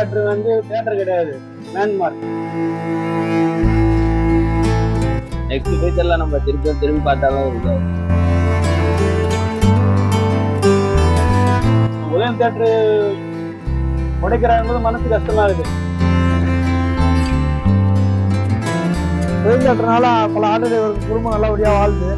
Theatre வந்து theatre கிடையாது. Landmark next ஃபியூச்சர்ல நம்ம திருப்பி திரும்பி பார்த்தாலும் இருக்கு உதயம் தேட்டர் உடைக்கிறாங்க மனசு கஷ்டமா இருக்கு. உதயம் தேட்டர்னால பல ஆண்டு குடும்பம் நல்லபடியா வாழ்ந்து.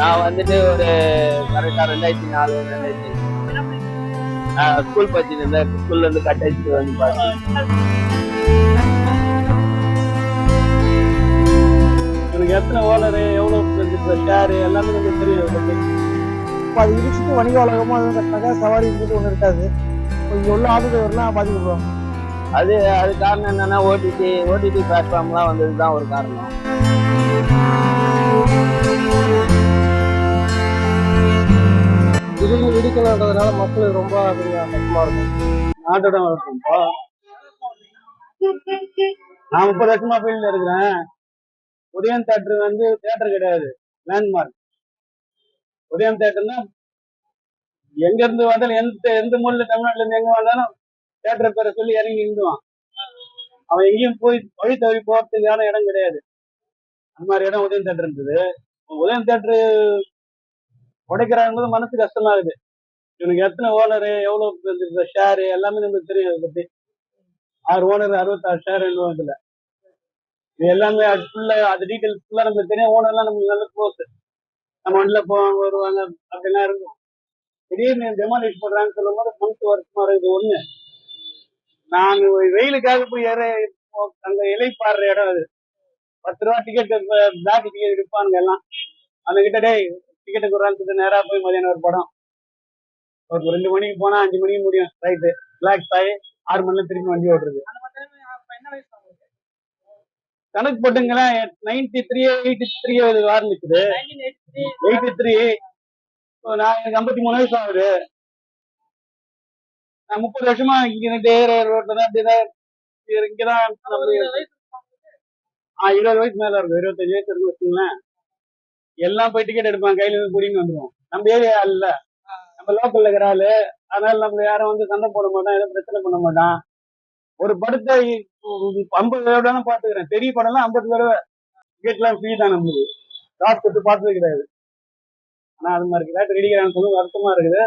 நான் வந்துட்டு ஒரு கரெக்டா ரெண்டாயிரத்தி நாலு ரெண்டாயிரத்தி ஸ்கூல் படிச்சுட்டு இருந்தேன் ஸ்கூல்ல இருந்து கட் அடிச்சுட்டு வந்து பார்த்தேன் எனக்கு எத்தனை ஓனர் எவ்வளவு ஷேர் எல்லாமே எனக்கு தெரியும். இப்போ அது இடிச்சுட்டு வணிக உலகமும் அது கட்டினாக்கா சவாரின்றது ஒன்று இருக்காது. இப்போ இங்கே உள்ள ஆளுநர்லாம் பாதிக்கப்படுவாங்க. அது அது காரணம் என்னன்னா ஓடிடி ஓடிடி பிளாட்ஃபார்ம்லாம் வந்தது தான் ஒரு காரணம். திடீர்னு இடிக்கணுன்றதுனால மக்கள் ரொம்ப கொஞ்சம் கஷ்டமா இருக்கும். நாட்டோட இருக்கும்பா நான் முப்பது வருஷமா ஃபீல்ட்ல இருக்கிறேன். உதயம் தேட்டர் வந்து தேட்டர் கிடையாது லேண்ட்மார்க் உதயம் தேட்டர்னா எங்க இருந்து வந்தாலும் எந்த எந்த மூலையில தமிழ்நாட்டுல இருந்து எங்க வந்தாலும் தேட்டர் பேரை சொல்லி இறங்கி நின்றுவான். அவன் எங்கேயும் போய் வழி தவறி போறதுக்கான இடம் கிடையாது. அந்த மாதிரி இடம் உதயம் தேட்டர் இருந்தது உதயம் தேட்டர் உடைக்கிறாங்க மனசு கஷ்டமா இருக்கு இவனுக்கு எத்தனை ஓனர் எவ்வளவு ஷேர் எல்லாமே நமக்கு தெரியும் அதை பத்தி. ஆறு ஓனர் அறுபத்தாறு ஷேர் இதுல. இது எல்லாமே அது ஃபுல்லா அது டீட்டெயில்ஸ் ஃபுல்லா நமக்கு தெரியும். ஓனர்லாம் நமக்கு நல்ல க்ளோஸ் நம்ம வண்டியில போவாங்க வருவாங்க அப்படிலாம் இருக்கும். திடீர்னு டெமாலிஷ் போடுறாங்கன்னு சொல்லும் போது மனசு வருஷமா இருக்குது ஒண்ணு. நான் வெயிலுக்காக போய் ஏற அந்த இலை பாடுற இடம் அது. பத்து ரூபா டிக்கெட் பேக் டிக்கெட் விற்பானுங்க எல்லாம். அந்த கிட்ட டேய் டிக்கெட்டு கொடுறான்னு நேரா போய் மதியானம் ஒரு படம். ஒரு ரெண்டு மணிக்கு போனா அஞ்சு மணிக்கு முடியும். ரைட்டு ரிலாக்ஸ் ஆகி ஆறு மணில திரும்பி வண்டி ஓட்டுறது. கணக்கு போட்டுங்களேன். நைன்டி த்ரீ எயிட்டி த்ரீ ஆரம்பிச்சது. எயிட்டி த்ரீ நான் எனக்கு ஐம்பத்தி மூணு வயசு ஆகுது. நான் முப்பது வருஷமா இங்க டேர் ரோட்ல தான் இப்படிதான் இங்கதான் இருபது வயசு மேல இருக்கும் இருபத்தஞ்சு வயசு இருக்கு வச்சுங்களேன் எல்லாம் போய் டிக்கெட் எடுப்பாங்க கையில இருந்து புடிங்க வந்துருவோம் நம்ம ஏரியா இல்ல. நம்ம லோக்கல்ல இருக்கிற ஆளு. அதனால நம்ம யாரும் வந்து சண்டை போட மாட்டான் எதுவும் பிரச்சனை பண்ண மாட்டான். ஒரு படத்தை ஐம்பது தடவை தான் பாத்துக்கிறேன் பெரிய படம்லாம் ஐம்பது தடவை டிக்கெட்லாம் ஃப்ரீ தான் நம்மளுக்கு. காசு கொடுத்து பார்த்தது கிடையாது. ஆனா அது மாதிரி கிராட் ரெடிக்கிறான்னு சொல்லி வருத்தமா இருக்குது.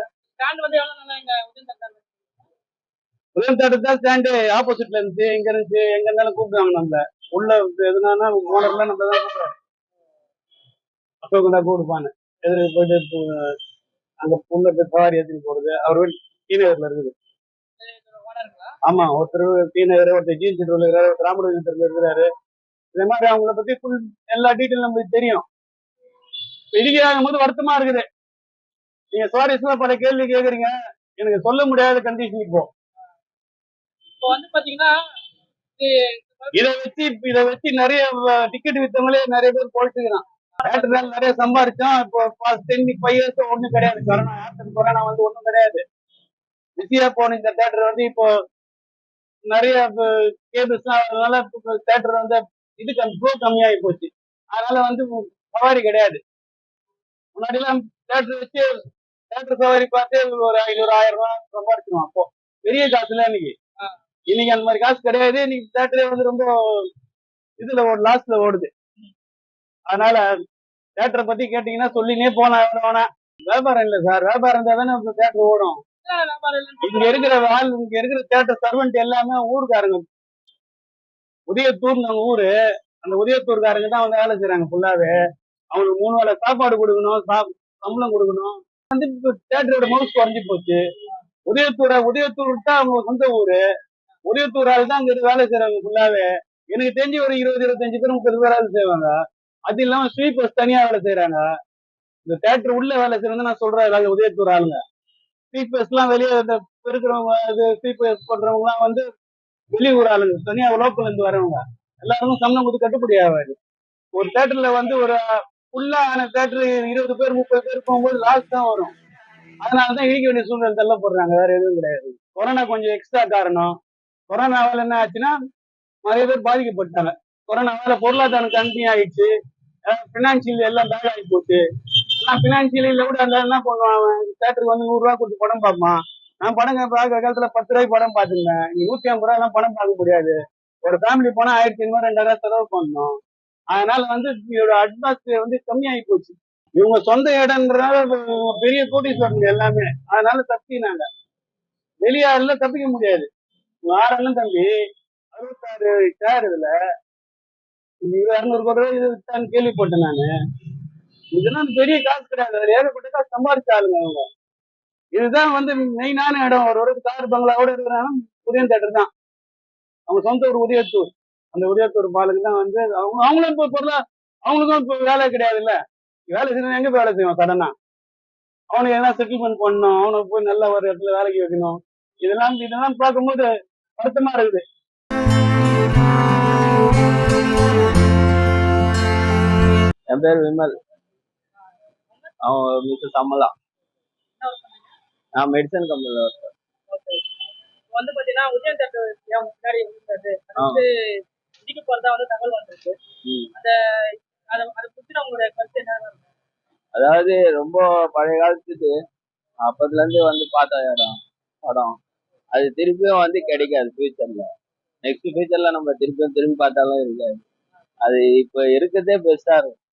உதயம் தேட்டர் தான் ஸ்டாண்டு ஆப்போசிட்ல இருந்துச்சு எங்க இருந்துச்சு எங்க இருந்தாலும் கூப்பிடுவாங்க நம்மள. உள்ள எதுனா ஓனர்ல நம்ம தான் கூப்பிடுவாங்க அசோக் தான் கூப்பிடுப்பான்னு எதிர்க்கு போயிட்டு அங்க உள்ள போய் சவாரி ஏற்றிட்டு போறது அவர் வீடு டி நகர்ல இருக்குது. ஆமா ஒருத்தர் டி நகர் ஒருத்தர் ஜீன் சிட்டூர்ல இருக்கிறாரு ஒருத்தர் ராமராஜபுரத்துல இருக்கிறாரு இதே மாதிரி அவங்கள பத்தி ஃபுல் எல்லா டீட்டெயில் நம்மளுக்கு தெரியும். இடிக்கிறாங்க போது வருத்தமா இருக்குது. நீங்க சுவாரஸ்யமா பல கேள்வி கேக்குறீங்க. எனக்கு சொல்ல முடியாத கண்டிஷன் இப்போ. இப்போ வந்து பாத்தீங்கன்னா இதை வச்சு இதை வச்சு நிறைய டிக்கெட் வித்தவங்களே நிறைய பேர் போயிட்டுக்கிறான் தேட்டர்ல நிறைய சம்பாரிச்சோம். இப்போ டென் ஃபைவ் இயர்ஸ் ஒண்ணும் கிடையாது. கொரோனா ஆஃப்டர் கொரோனா வந்து ஒண்ணும் கிடையாது. பிஸியா போன இந்த தேட்டர் வந்து. இப்போ நிறைய கேபிள்ஸ்லாம் வரதுனால தேட்டர் வந்து இது ப்ளூ கம்மியாகி போச்சு. அதனால வந்து சவாரி கிடையாது. முன்னாடிலாம் தேட்டர் வச்சு தேட்டர் சவாரி பார்த்து ஒரு ஐநூறு ஆயிரம் ரூபாய் சம்பாரிச்சிருவோம் அப்போ. பெரிய காசுல இன்னைக்கு இன்னைக்கு அந்த மாதிரி காசு கிடையாது. இன்னைக்கு தேட்டரே வந்து ரொம்ப இதுல லாஸ்ட்ல ஓடுது. அதனால தேட்டரை பத்தி கேட்டீங்கன்னா சொல்லினே வேணா. வியாபாரம் இல்ல சார் வியாபாரம் இருந்தா தானே தேட்டர் ஓடும். இங்க இருக்கிற ஆள் இங்க இருக்கிற தேட்டர் சர்வெண்ட் எல்லாமே ஊருக்காரங்க. உதயத்தூர் நம்ம ஊரு. அந்த உதயத்தூர்காரங்க தான் வந்து வேலை செய்யறாங்க ஃபுல்லாவே அவங்களுக்கு மூணு வேளை சாப்பாடு கொடுக்கணும் சம்பளம் கொடுக்கணும். வந்து தேட்டரோட மவுஸ் குறைஞ்சி போச்சு. உதயத்தூர் உதயத்தூர் தான் அவங்க சொந்த ஊரு. உதயத்தூர் ஆள் தான் அங்க வேலை செய்யறாங்க ஃபுல்லாவே எனக்கு தெரிஞ்சு ஒரு இருபது இருபத்தஞ்சு பேர் முப்பது பேர் வேலை செய்வாங்க. அது இல்லாம ஸ்வீப்பர்ஸ் தனியா வேலை செய்யறாங்க இந்த தேட்டர் உள்ள வேலை செய்யறது நான் சொல்றேன் எல்லாரும் உதயத்தூர் ஆளுங்க. ஸ்வீப்பர்ஸ் எல்லாம் வெளியே இந்த பெருக்கிறவங்க இது ஸ்வீப்பர்ஸ் பண்றவங்க எல்லாம் வந்து வெளியூர் ஆளுங்க. தனியா லோக்கல்ல இருந்து வரவங்க. எல்லாருக்கும் சம்பளம் கொடுத்து கட்டுப்படி ஆகாது. ஒரு தேட்டர்ல வந்து ஒரு ஃபுல்லான தேட்டர் இருபது பேர் முப்பது பேர் போகும்போது லாஸ் தான் வரும். அதனாலதான் இழிக்க வேண்டிய சூழ்நிலை தள்ளப்படுறாங்க வேற எதுவும் கிடையாது. கொரோனா கொஞ்சம் எக்ஸ்ட்ரா காரணம். கொரோனாவில் என்ன ஆச்சுன்னா நிறைய பேர் பாதிக்கப்பட்டாங்க. கொரோனாவால பொருளாதாரம் கம்மி ஆயிடுச்சு பினான்சியல் எல்லாம் பேக் ஆகி போச்சு. எல்லாம் பினான்சியல் கூட அந்த என்ன பண்ணுவான் தேட்டருக்கு வந்து நூறு ரூபா கொடுத்து படம் பார்ப்பான். நான் படம் பார்க்க காலத்துல பத்து ரூபாய்க்கு படம் பார்த்துருந்தேன். நூத்தி ஐம்பது ரூபா படம் பார்க்க முடியாது. ஒரு ஃபேமிலி போனா ஆயிரத்தி ஐநூறு ரெண்டாயிரம் செலவு பண்ணணும். அதனால வந்து இதோட அட்வான்ஸ் வந்து கம்மியாகி போச்சு. இவங்க சொந்த இடம்ன்றனால இவங்க பெரிய கோட்டீஸ்வரங்க எல்லாமே. அதனால தப்பினாங்க. வெளியாறுல தப்பிக்க முடியாது. ஆறெல்லாம் தம்பி. அறுபத்தாறு சேர் இதுல. இது கோடி ரூபாய் இது வித்தான்னு கேள்விப்பட்டேன் நானு. இதெல்லாம் பெரிய காசு கிடையாது. அதுல ஏகப்பட்ட காசு சம்பாதிச்ச ஆளுங்க அவங்க. இதுதான் வந்து மெயினான இடம். ஒரு ஒரு கார் பங்களாவோட இருக்கிறாங்க உதயம் தேட்டர் தான். அவங்க சொந்த ஊர் உதயத்தூர். அந்த உதயத்தூர் பாலுக்கு தான் வந்து அவங்க அவங்களும் இப்போ பொருளா அவங்களுக்கும் இப்போ வேலை கிடையாது இல்ல வேலை செய்யணும் எங்க வேலை செய்வான்? சடனா அவனுக்கு எதனா செட்டில்மெண்ட் பண்ணணும். அவனுக்கு போய் நல்ல ஒரு இடத்துல வேலைக்கு வைக்கணும். இதெல்லாம் இதெல்லாம் பார்க்கும்போது வருத்தமா இருக்குது. என் பேர் விமல் அவன் மிஸ்டர் சம்மலா நான் மெடிசன் கம்பெனியில் ஒர்க் வந்து பாத்தீங்கன்னா உதயம் தேட்டர் முன்னாடி இருந்தது வந்து இடிக்க போறதா வந்து தகவல் வந்திருக்கு. அந்த அதை அதை பத்தி உங்களுடைய கருத்து என்ன அதாவது ரொம்ப பழைய காலத்துக்கு அப்பத்துல இருந்து வந்து பார்த்த இடம் படம். அது திருப்பியும் வந்து கிடைக்காது ஃபியூச்சர்ல நெக்ஸ்ட் ஃபியூச்சர்ல நம்ம திருப்பியும் திரும்பி பார்த்தாலும் இருக்காது. அது இப்போ இருக்கிறதே பெஸ்டா இருக்கும்.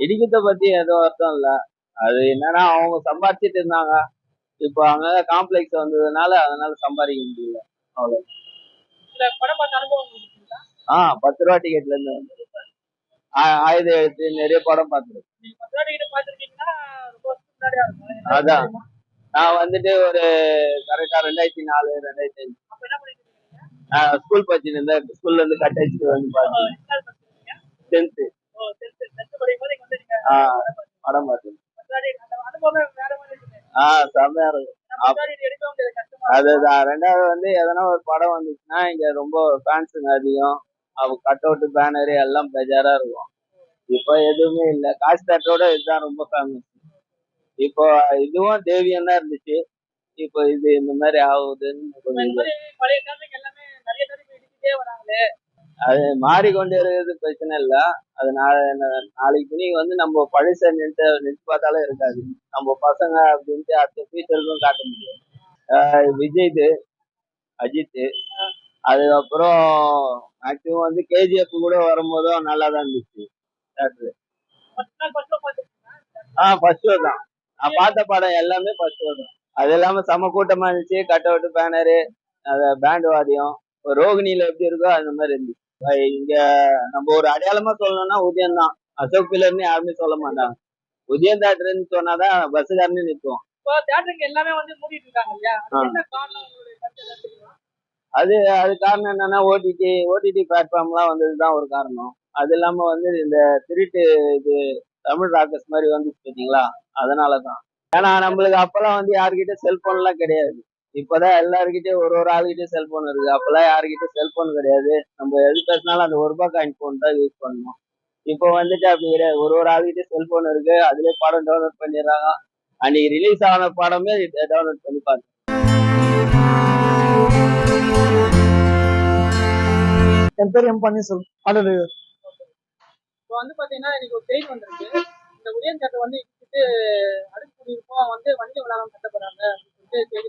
இடிக்கிறத பத்தி எதுவும் அர்த்தம் இல்ல. அது என்னன்னா அவங்க சம்பாதிச்சிட்டு இருந்தாங்க. இப்போ அங்க காம்ப்ளெக்ஸ் வந்ததுனால அதனால சம்பாதிக்க முடியல. இல்ல படம் பார்த்த அனுபவம் உங்களுக்கு இருக்கா ஆ பத்து ரூபா டிக்கெட்ல இருந்து வந்து ஆ- ஆயுத எழுத்து நிறைய படம் பார்த்துருக்கேன். அதான். நான் வந்துட்டு ஒரு கரெக்டா ரெண்டாயிரத்தி நாலு ரெண்டாயிரத்தி அஞ்சு அப்ப என்ன பண்ணிட்டு இருக்கீங்க நான் ஸ்கூல் படிச்சுட்டு இருந்தேன் ஸ்கூல்ல இருந்து கட் அடிச்சுட்டு வந்து டென்த்து ஆ. படம் பார்த்தேன் ஆ செம்மையா இருக்கும் அதுதான் ரெண்டாவது வந்து எதனா ஒரு படம் வந்துச்சுன்னா இங்க ரொம்ப ஃபேன்ஸுங்க அதிகம். அவ கட் அவுட் பேனரு எல்லாம் பெஜாரா இருக்கும். இப்போ எதுவுமே இல்லை. காசு தேட்டரோட இதுதான் ரொம்ப ஃபேமஸ் இப்போ இதுவும் தேவியம் தான் இருந்துச்சு. இப்போ இது இந்த மாதிரி ஆகுதுன்னு அது மாறிக்கொண்டே இருக்கிறது பிரச்சனை இல்லை. அது நாளை- நாளைக்கு நீ வந்து நம்ம பழச நின்று நினைச்சு பார்த்தாலே இருக்காது. நம்ம பசங்க அப்படின்ட்டு அடுத்த ஃபியூச்சருக்கும் காட்ட முடியாது. ஆஹ் விஜய்து அஜித் அதுக்கப்புறம் மேக்சிமம் வந்து கேஜிஎஃப் கூட வரும்போதும் நல்லா தான் இருந்துச்சு பார்த்துருக்கீங்க ஆ ஃபர்ஸ்ட் ஷோ தான். நான் பார்த்த படம் எல்லாமே ஃபர்ஸ்ட் ஷோ தான். அது இல்லாம செம கூட்டமா இருந்துச்சு. கட் அவுட் பேனரு பேண்ட் வாத்தியம் இப்போ ரோகிணியில எப்படி இருக்கோ அந்த மாதிரி இருந்துச்சு. இங்க நம்ம ஒரு அடையாளமா சொல்லணும்னா உதயம் தான். அசோக் பில்லர்னு யாருமே சொல்ல மாட்டாங்க. உதயம் தேட்டர்னு சொன்னாதான் பஸ்ஸுக்காரனே நிற்கும். இப்போ தியேட்டருக்கு எல்லாமே வந்து மூடிட்டு இருக்காங்க இல்லையா? அது? அது காரணம் என்னன்னா ஓடிடி ஓடிடி பிளாட்ஃபார்ம்லாம் வந்ததுதான் ஒரு காரணம். அது இல்லாம வந்து இந்த திருட்டு இது தமிழ் ராக்கர்ஸ் மாதிரி வந்துச்சு பார்த்தீங்களா? அதனாலதான். ஏன்னா நம்மளுக்கு அப்பெல்லாம் வந்து யாருக்கிட்ட செல்போன்லாம் கிடையாது. இப்பதான் எல்லாருக்கிட்டயும் ஒரு ஒரு ஆளுகிட்டயும் செல்போன் இருக்கு. அப்பெல்லாம் யாருக்கிட்டயும் செல்போன் கிடையாது. நம்ம எது பேசினாலும் அந்த ஒரு ரூபாய் காயின் ஃபோன் தான் யூஸ் பண்ணணும். இப்போ வந்துட்டு அப்படி கிடையாது. ஒரு ஒரு ஆளுகிட்டயும் செல்போன் இருக்கு. அதுலயே படம் டவுன்லோட் பண்ணிடுறாங்க. அன்னைக்கு ரிலீஸ் ஆன படமே டவுன்லோட் பண்ணி பாருங்க என் பேர் எம் பன்னீர்செல்வம். ஆட்டோ இப்போ வந்து பாத்தீங்கன்னா எனக்கு ஒரு செய்தி வந்திருக்கு. இந்த உதயம் தேட்டர் வந்து இடிச்சிட்டு அடுக்கு வந்து வணிக வளாகம் கட்டப்படுறாங்க அப்படின்னு சொல்லிட்டு செய்தி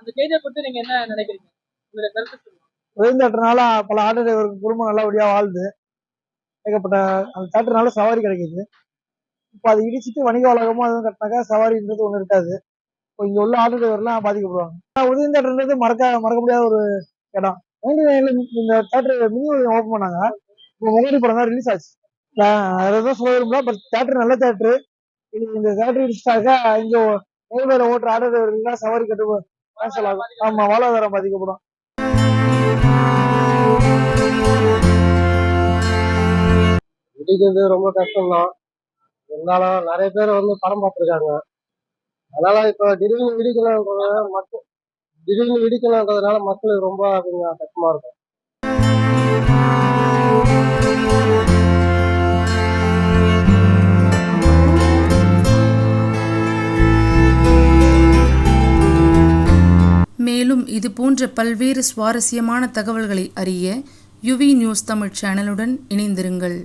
அந்த செய்தியை குறித்து நீங்க என்ன நினைக்கிறீங்க? உங்களுடைய கருத்து சொல்லுங்க. பல ஆட்டோ டிரைவருக்கு குடும்பம் நல்லபடியா வாழுது ஏகப்பட்ட அந்த தேட்டர்னால சவாரி கிடைக்குது. இப்போ அதை இடிச்சிட்டு வணிக வளாகமும் அதுவும் கட்டினாக்கா சவாரின்றது ஒன்று இருக்காது. இப்போ இங்க உள்ள ஆட்டோ டிரைவர்லாம் பாதிக்கப்படுவாங்க. ஆனால் உதயம் தேட்டர்ன்றது மறக்க மறக்க முடியாத ஒரு இடம். இந்த தேட்டர் மினி ஓப்பன் பண்ணாங்க. இப்போ முகடி படம் தான் ரிலீஸ் ஆச்சு. நான் அதான் சொல்ல விரும்பல. பட் தேட்டர் நல்ல தேட்டரு. இது இந்த தேட்டர் இடிச்சிட்டாக்கா இங்க ரயில்வேல ஓட்டுற ஆட்டோ டிரைவர்கள் சவாரி கட்டு கேன்சல் ஆகும். ஆமா வாழ்வாதாரம் பாதிக்கப்படும். இடிக்கிறது ரொம்ப கஷ்டம் தான் இருந்தாலும் நிறைய பேர் வந்து படம் பார்த்துருக்காங்க. அதனால இப்போ திடீர்னு இடிக்கணுன்றதுனால மக்கள் திடீர்னு இடிக்கணுன்றதுனால மக்களுக்கு ரொம்ப கொஞ்சம் கஷ்டமா இருக்கும். மேலும் இது போன்ற பல்வேறு சுவாரஸ்யமான தகவல்களை அறிய யுவி நியூஸ் தமிழ் சேனலுடன் இணைந்திருங்கள்.